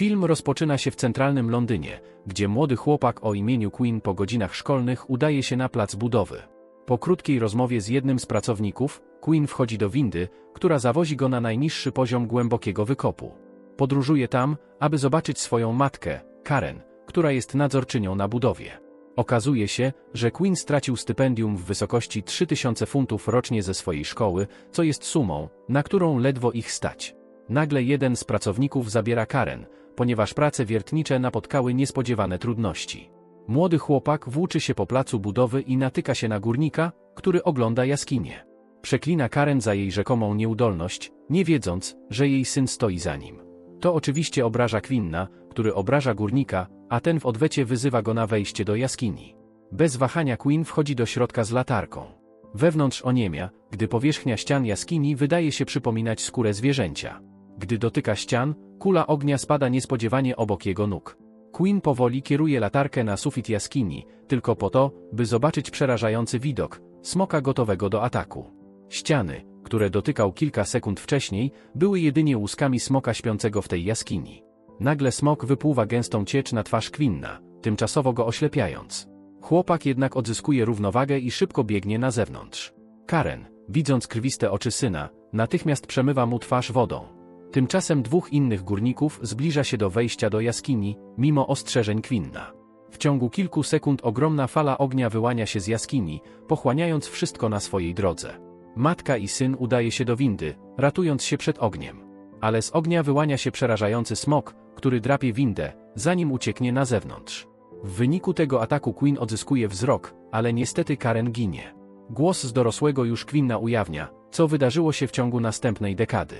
Film rozpoczyna się w centralnym Londynie, gdzie młody chłopak o imieniu Queen po godzinach szkolnych udaje się na plac budowy. Po krótkiej rozmowie z jednym z pracowników, Queen wchodzi do windy, która zawozi go na najniższy poziom głębokiego wykopu. Podróżuje tam, aby zobaczyć swoją matkę, Karen, która jest nadzorczynią na budowie. Okazuje się, że Queen stracił stypendium w wysokości 3000 funtów rocznie ze swojej szkoły, co jest sumą, na którą ledwo ich stać. Nagle jeden z pracowników zabiera Karen, ponieważ prace wiertnicze napotkały niespodziewane trudności. Młody chłopak włóczy się po placu budowy i natyka się na górnika, który ogląda jaskinię. Przeklina Karen za jej rzekomą nieudolność, nie wiedząc, że jej syn stoi za nim. To oczywiście obraża Quinna, który obraża górnika, a ten w odwecie wyzywa go na wejście do jaskini. Bez wahania Queen wchodzi do środka z latarką. Wewnątrz oniemia, gdy powierzchnia ścian jaskini wydaje się przypominać skórę zwierzęcia. Gdy dotyka ścian, kula ognia spada niespodziewanie obok jego nóg. Queen powoli kieruje latarkę na sufit jaskini, tylko po to, by zobaczyć przerażający widok, smoka gotowego do ataku. Ściany, które dotykał kilka sekund wcześniej, były jedynie łuskami smoka śpiącego w tej jaskini. Nagle smok wypłuwa gęstą ciecz na twarz Quinna, tymczasowo go oślepiając. Chłopak jednak odzyskuje równowagę i szybko biegnie na zewnątrz. Karen, widząc krwiste oczy syna, natychmiast przemywa mu twarz wodą. Tymczasem dwóch innych górników zbliża się do wejścia do jaskini, mimo ostrzeżeń Quinna. W ciągu kilku sekund ogromna fala ognia wyłania się z jaskini, pochłaniając wszystko na swojej drodze. Matka i syn udaje się do windy, ratując się przed ogniem. Ale z ognia wyłania się przerażający smok, który drapie windę, zanim ucieknie na zewnątrz. W wyniku tego ataku Queen odzyskuje wzrok, ale niestety Karen ginie. Głos z dorosłego już Quinna ujawnia, co wydarzyło się w ciągu następnej dekady.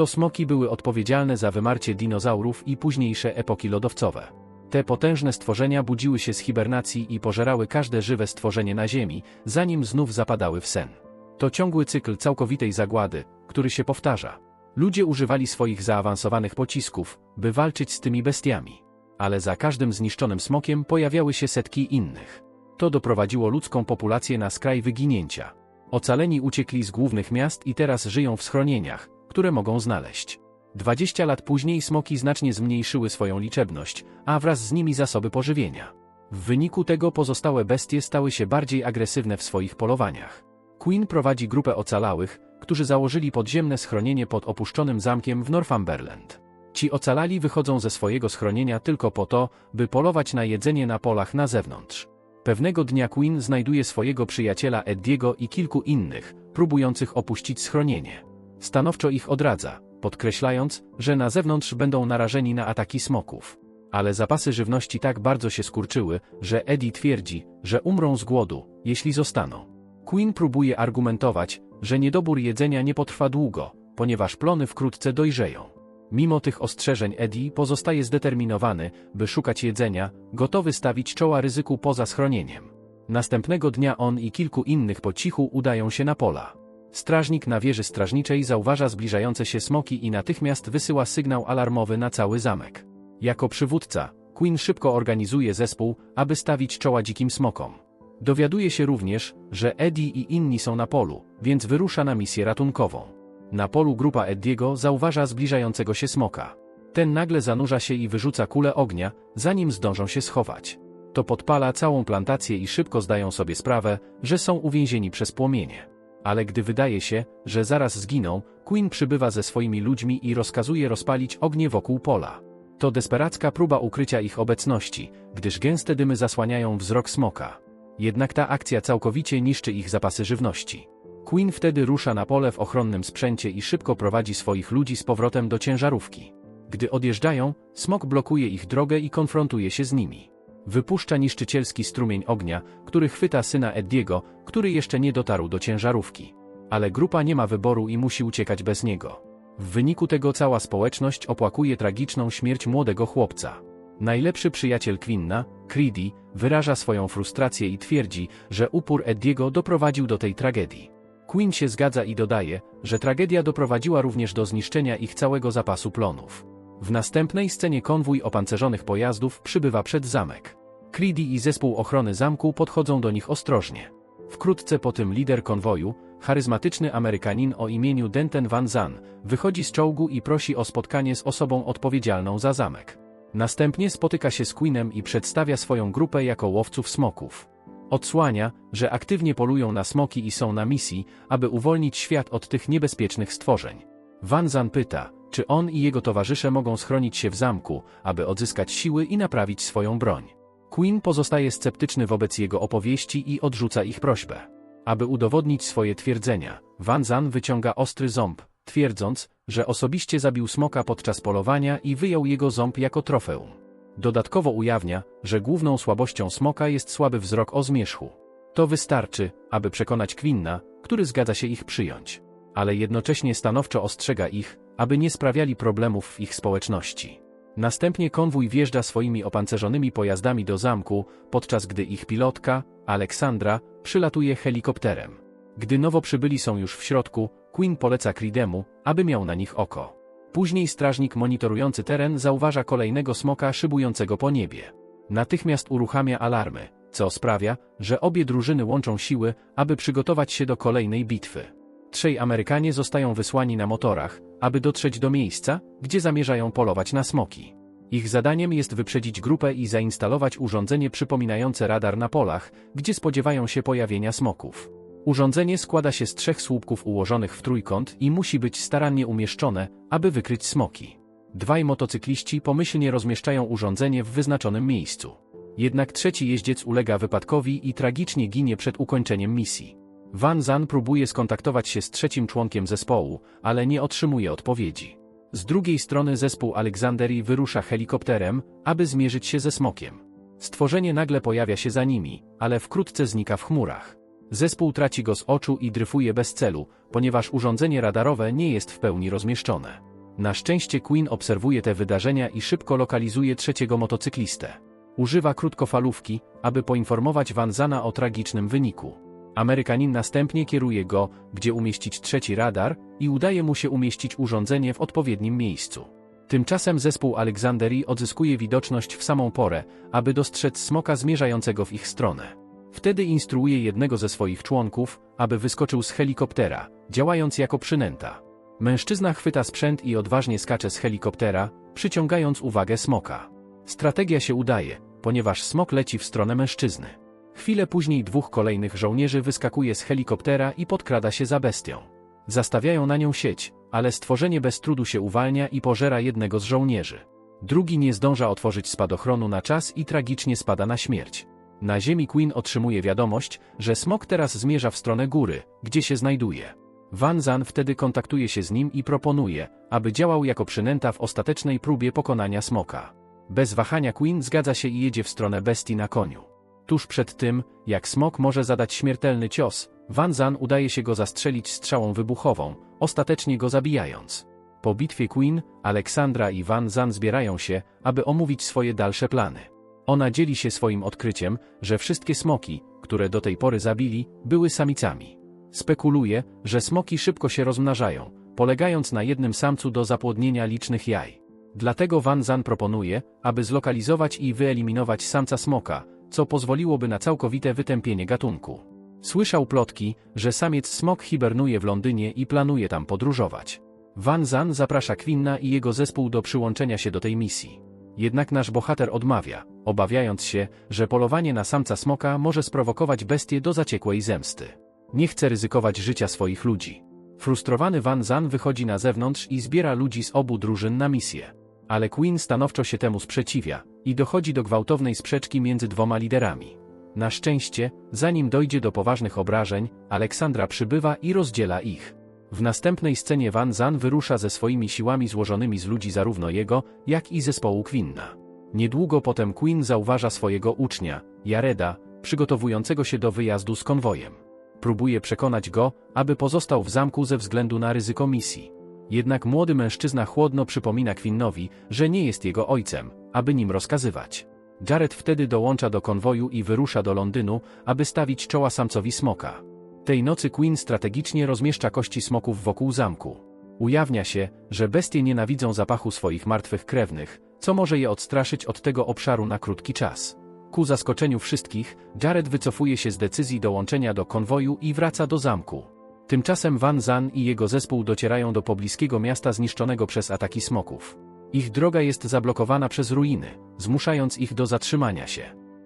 To smoki były odpowiedzialne za wymarcie dinozaurów i późniejsze epoki lodowcowe. Te potężne stworzenia budziły się z hibernacji i pożerały każde żywe stworzenie na Ziemi, zanim znów zapadały w sen. To ciągły cykl całkowitej zagłady, który się powtarza. Ludzie używali swoich zaawansowanych pocisków, by walczyć z tymi bestiami. Ale za każdym zniszczonym smokiem pojawiały się setki innych. To doprowadziło ludzką populację na skraj wyginięcia. Ocaleni uciekli z głównych miast i teraz żyją w schronieniach, które mogą znaleźć. 20 lat później smoki znacznie zmniejszyły swoją liczebność, a wraz z nimi zasoby pożywienia. W wyniku tego pozostałe bestie stały się bardziej agresywne w swoich polowaniach. Queen prowadzi grupę ocalałych, którzy założyli podziemne schronienie pod opuszczonym zamkiem w Northumberland. Ci ocalali wychodzą ze swojego schronienia tylko po to, by polować na jedzenie na polach na zewnątrz. Pewnego dnia Queen znajduje swojego przyjaciela Eddiego i kilku innych, próbujących opuścić schronienie. Stanowczo ich odradza, podkreślając, że na zewnątrz będą narażeni na ataki smoków. Ale zapasy żywności tak bardzo się skurczyły, że Eddie twierdzi, że umrą z głodu, jeśli zostaną. Queen próbuje argumentować, że niedobór jedzenia nie potrwa długo, ponieważ plony wkrótce dojrzeją. Mimo tych ostrzeżeń Eddie pozostaje zdeterminowany, by szukać jedzenia, gotowy stawić czoła ryzyku poza schronieniem. Następnego dnia on i kilku innych po cichu udają się na pola. Strażnik na wieży strażniczej zauważa zbliżające się smoki i natychmiast wysyła sygnał alarmowy na cały zamek. Jako przywódca, Queen szybko organizuje zespół, aby stawić czoła dzikim smokom. Dowiaduje się również, że Eddie i inni są na polu, więc wyrusza na misję ratunkową. Na polu grupa Eddiego zauważa zbliżającego się smoka. Ten nagle zanurza się i wyrzuca kulę ognia, zanim zdążą się schować. To podpala całą plantację i szybko zdają sobie sprawę, że są uwięzieni przez płomienie. Ale gdy wydaje się, że zaraz zginą, Queen przybywa ze swoimi ludźmi i rozkazuje rozpalić ognie wokół pola. To desperacka próba ukrycia ich obecności, gdyż gęste dymy zasłaniają wzrok smoka. Jednak ta akcja całkowicie niszczy ich zapasy żywności. Queen wtedy rusza na pole w ochronnym sprzęcie i szybko prowadzi swoich ludzi z powrotem do ciężarówki. Gdy odjeżdżają, smok blokuje ich drogę i konfrontuje się z nimi. Wypuszcza niszczycielski strumień ognia, który chwyta syna Eddiego, który jeszcze nie dotarł do ciężarówki. Ale grupa nie ma wyboru i musi uciekać bez niego. W wyniku tego cała społeczność opłakuje tragiczną śmierć młodego chłopca. Najlepszy przyjaciel Quinna, Creedy, wyraża swoją frustrację i twierdzi, że upór Eddiego doprowadził do tej tragedii. Quinn się zgadza i dodaje, że tragedia doprowadziła również do zniszczenia ich całego zapasu plonów. W następnej scenie konwój opancerzonych pojazdów przybywa przed zamek. Creedy i zespół ochrony zamku podchodzą do nich ostrożnie. Wkrótce po tym lider konwoju, charyzmatyczny Amerykanin o imieniu Denten Van Zan, wychodzi z czołgu i prosi o spotkanie z osobą odpowiedzialną za zamek. Następnie spotyka się z Queenem i przedstawia swoją grupę jako łowców smoków. Odsłania, że aktywnie polują na smoki i są na misji, aby uwolnić świat od tych niebezpiecznych stworzeń. Van Zan pyta, czy on i jego towarzysze mogą schronić się w zamku, aby odzyskać siły i naprawić swoją broń. Queen pozostaje sceptyczny wobec jego opowieści i odrzuca ich prośbę. Aby udowodnić swoje twierdzenia, Van Zan wyciąga ostry ząb, twierdząc, że osobiście zabił smoka podczas polowania i wyjął jego ząb jako trofeum. Dodatkowo ujawnia, że główną słabością smoka jest słaby wzrok o zmierzchu. To wystarczy, aby przekonać Quinna, który zgadza się ich przyjąć. Ale jednocześnie stanowczo ostrzega ich, aby nie sprawiali problemów w ich społeczności. Następnie konwój wjeżdża swoimi opancerzonymi pojazdami do zamku, podczas gdy ich pilotka, Aleksandra, przylatuje helikopterem. Gdy nowo przybyli są już w środku, Queen poleca Creedemu, aby miał na nich oko. Później strażnik monitorujący teren zauważa kolejnego smoka szybującego po niebie. Natychmiast uruchamia alarmy, co sprawia, że obie drużyny łączą siły, aby przygotować się do kolejnej bitwy. Trzej Amerykanie zostają wysłani na motorach, aby dotrzeć do miejsca, gdzie zamierzają polować na smoki. Ich zadaniem jest wyprzedzić grupę i zainstalować urządzenie przypominające radar na polach, gdzie spodziewają się pojawienia smoków. Urządzenie składa się z trzech słupków ułożonych w trójkąt i musi być starannie umieszczone, aby wykryć smoki. Dwaj motocykliści pomyślnie rozmieszczają urządzenie w wyznaczonym miejscu. Jednak trzeci jeździec ulega wypadkowi i tragicznie ginie przed ukończeniem misji. Van Zan próbuje skontaktować się z trzecim członkiem zespołu, ale nie otrzymuje odpowiedzi. Z drugiej strony zespół Aleksanderii wyrusza helikopterem, aby zmierzyć się ze smokiem. Stworzenie nagle pojawia się za nimi, ale wkrótce znika w chmurach. Zespół traci go z oczu i dryfuje bez celu, ponieważ urządzenie radarowe nie jest w pełni rozmieszczone. Na szczęście Queen obserwuje te wydarzenia i szybko lokalizuje trzeciego motocyklistę. Używa krótkofalówki, aby poinformować Van Zana o tragicznym wyniku. Amerykanin następnie kieruje go, gdzie umieścić trzeci radar i udaje mu się umieścić urządzenie w odpowiednim miejscu. Tymczasem zespół Aleksanderii odzyskuje widoczność w samą porę, aby dostrzec smoka zmierzającego w ich stronę. Wtedy instruuje jednego ze swoich członków, aby wyskoczył z helikoptera, działając jako przynęta. Mężczyzna chwyta sprzęt i odważnie skacze z helikoptera, przyciągając uwagę smoka. Strategia się udaje, ponieważ smok leci w stronę mężczyzny. Chwilę później dwóch kolejnych żołnierzy wyskakuje z helikoptera i podkrada się za bestią. Zastawiają na nią sieć, ale stworzenie bez trudu się uwalnia i pożera jednego z żołnierzy. Drugi nie zdąża otworzyć spadochronu na czas i tragicznie spada na śmierć. Na ziemi Queen otrzymuje wiadomość, że smok teraz zmierza w stronę góry, gdzie się znajduje. Van Zan wtedy kontaktuje się z nim i proponuje, aby działał jako przynęta w ostatecznej próbie pokonania smoka. Bez wahania Queen zgadza się i jedzie w stronę bestii na koniu. Tuż przed tym, jak smok może zadać śmiertelny cios, Van Zan udaje się go zastrzelić strzałą wybuchową, ostatecznie go zabijając. Po bitwie Queen, Aleksandra i Van Zan zbierają się, aby omówić swoje dalsze plany. Ona dzieli się swoim odkryciem, że wszystkie smoki, które do tej pory zabili, były samicami. Spekuluje, że smoki szybko się rozmnażają, polegając na jednym samcu do zapłodnienia licznych jaj. Dlatego Van Zan proponuje, aby zlokalizować i wyeliminować samca smoka, co pozwoliłoby na całkowite wytępienie gatunku. Słyszał plotki, że samiec smok hibernuje w Londynie i planuje tam podróżować. Van Zan zaprasza Quinna i jego zespół do przyłączenia się do tej misji. Jednak nasz bohater odmawia, obawiając się, że polowanie na samca smoka może sprowokować bestię do zaciekłej zemsty. Nie chce ryzykować życia swoich ludzi. Frustrowany Van Zan wychodzi na zewnątrz i zbiera ludzi z obu drużyn na misję. Ale Queen stanowczo się temu sprzeciwia i dochodzi do gwałtownej sprzeczki między dwoma liderami. Na szczęście, zanim dojdzie do poważnych obrażeń, Aleksandra przybywa i rozdziela ich. W następnej scenie Van Zan wyrusza ze swoimi siłami złożonymi z ludzi zarówno jego, jak i zespołu Quinna. Niedługo potem Queen zauważa swojego ucznia, Jareda, przygotowującego się do wyjazdu z konwojem. Próbuje przekonać go, aby pozostał w zamku ze względu na ryzyko misji. Jednak młody mężczyzna chłodno przypomina Quinnowi, że nie jest jego ojcem, aby nim rozkazywać. Jared wtedy dołącza do konwoju i wyrusza do Londynu, aby stawić czoła samcowi smoka. Tej nocy Queen strategicznie rozmieszcza kości smoków wokół zamku. Ujawnia się, że bestie nienawidzą zapachu swoich martwych krewnych, co może je odstraszyć od tego obszaru na krótki czas. Ku zaskoczeniu wszystkich, Jared wycofuje się z decyzji dołączenia do konwoju i wraca do zamku. Tymczasem Van Zan i jego zespół docierają do pobliskiego miasta zniszczonego przez ataki smoków. Ich droga jest zablokowana przez ruiny, zmuszając ich do zatrzymania się.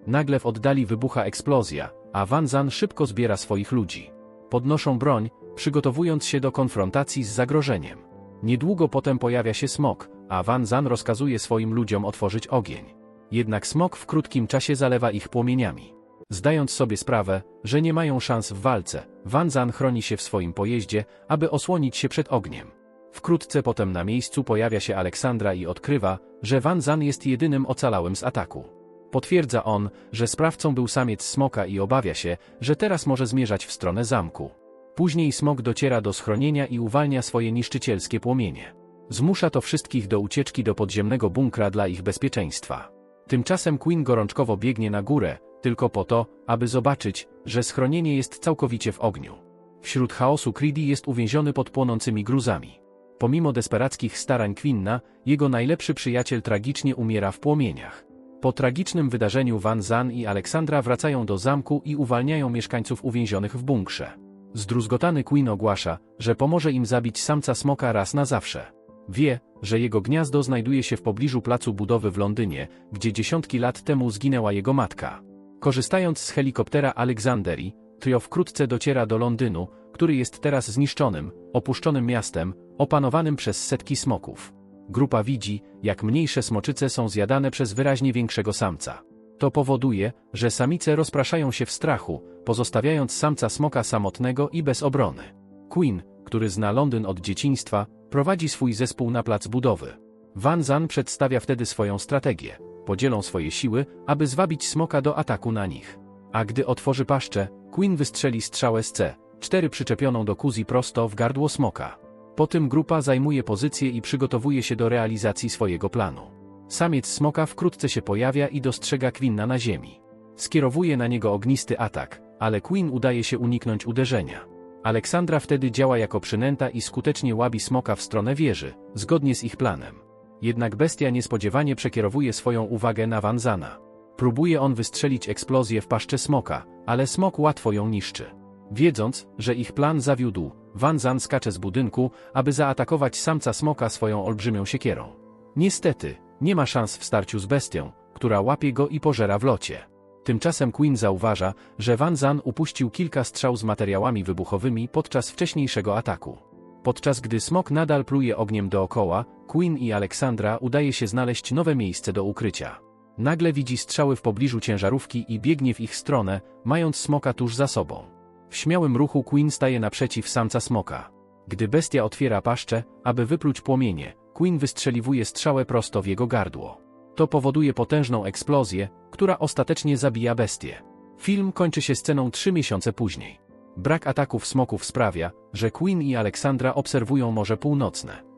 Nagle w oddali wybucha eksplozja, a Van Zan szybko zbiera swoich ludzi. Podnoszą broń, przygotowując się do konfrontacji z zagrożeniem. Niedługo potem pojawia się smok, a Van Zan rozkazuje swoim ludziom otworzyć ogień. Jednak smok w krótkim czasie zalewa ich płomieniami. Zdając sobie sprawę, że nie mają szans w walce, Van Zan chroni się w swoim pojeździe, aby osłonić się przed ogniem. Wkrótce potem na miejscu pojawia się Aleksandra i odkrywa, że Van Zan jest jedynym ocalałym z ataku. Potwierdza on, że sprawcą był samiec smoka i obawia się, że teraz może zmierzać w stronę zamku. Później smok dociera do schronienia i uwalnia swoje niszczycielskie płomienie. Zmusza to wszystkich do ucieczki do podziemnego bunkra dla ich bezpieczeństwa. Tymczasem Queen gorączkowo biegnie na górę, tylko po to, aby zobaczyć, że schronienie jest całkowicie w ogniu. Wśród chaosu Creedy jest uwięziony pod płonącymi gruzami. Pomimo desperackich starań Quinna, jego najlepszy przyjaciel tragicznie umiera w płomieniach. Po tragicznym wydarzeniu Van Zan i Aleksandra wracają do zamku i uwalniają mieszkańców uwięzionych w bunkrze. Zdruzgotany Queen ogłasza, że pomoże im zabić samca smoka raz na zawsze. Wie, że jego gniazdo znajduje się w pobliżu placu budowy w Londynie, gdzie dziesiątki lat temu zginęła jego matka. Korzystając z helikoptera Aleksanderii, trio wkrótce dociera do Londynu, który jest teraz zniszczonym, opuszczonym miastem, opanowanym przez setki smoków. Grupa widzi, jak mniejsze smoczyce są zjadane przez wyraźnie większego samca. To powoduje, że samice rozpraszają się w strachu, pozostawiając samca smoka samotnego i bez obrony. Queen, który zna Londyn od dzieciństwa, prowadzi swój zespół na plac budowy. Van Zan przedstawia wtedy swoją strategię. Podzielą swoje siły, aby zwabić smoka do ataku na nich. A gdy otworzy paszczę, Queen wystrzeli strzałę z C4 przyczepioną do kuzi prosto w gardło smoka. Po tym grupa zajmuje pozycję i przygotowuje się do realizacji swojego planu. Samiec smoka wkrótce się pojawia i dostrzega Quinna na ziemi. Skierowuje na niego ognisty atak, ale Queen udaje się uniknąć uderzenia. Aleksandra wtedy działa jako przynęta i skutecznie łabi smoka w stronę wieży, zgodnie z ich planem. Jednak bestia niespodziewanie przekierowuje swoją uwagę na Vanzana. Próbuje on wystrzelić eksplozję w paszczę smoka, ale smok łatwo ją niszczy. Wiedząc, że ich plan zawiódł, Vanzan skacze z budynku, aby zaatakować samca smoka swoją olbrzymią siekierą. Niestety, nie ma szans w starciu z bestią, która łapie go i pożera w locie. Tymczasem Queen zauważa, że Van Zan upuścił kilka strzał z materiałami wybuchowymi podczas wcześniejszego ataku. Podczas gdy smok nadal pluje ogniem dookoła, Queen i Aleksandra udaje się znaleźć nowe miejsce do ukrycia. Nagle widzi strzały w pobliżu ciężarówki i biegnie w ich stronę, mając smoka tuż za sobą. W śmiałym ruchu Queen staje naprzeciw samca smoka. Gdy bestia otwiera paszczę, aby wypluć płomienie, Queen wystrzeliwuje strzałę prosto w jego gardło. To powoduje potężną eksplozję, która ostatecznie zabija bestię. Film kończy się sceną trzy miesiące później. Brak ataków smoków sprawia, że Queen i Aleksandra obserwują Morze Północne.